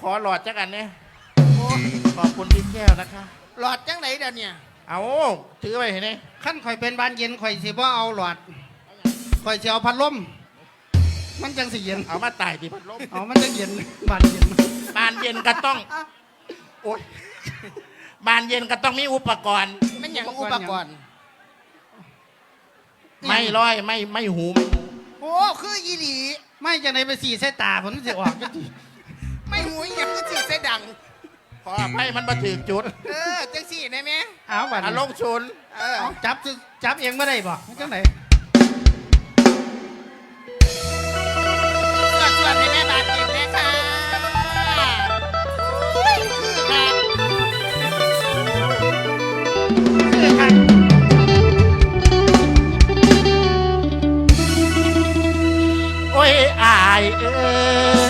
ขอหลอดจักอันเนี่ยขอบคุณพี่แก้วนะคะ หลอดจังไหนเดี๋ยวเนี่ยเอาถือไปเห็นไหมขั้นข่อยเป็นบานเย็นข่อยสิบ่เอาหลอดข่อยสิเอาพัดลมมันจังสิเย็นเอามาตายที่พัดลมเอามันจะเย็นบานเย็นบานเย็นก็ต้องโอ๊ยบานเย็นก็ต้องมีอุปกรณ์ไม่หยังอุปกรณ์ไม่ร้อยไม่ไม่หูไม่หูโอ้คืออีหลี ไม่จะไหนไปสีใส่ตาผมสิออกจังสิ ไม่หูยยังคือสิเสยดัง ขอไภัมันมาถึงจุดเออจังสี่ได้ไหมเอาบัตรอารมชนเออจับจับเองไม่ได้บ่จังไหนก็ชวนแม่บาดกินแม่คะอุ้ยค่ะคือค่ะโอ้ยอายเอ้ย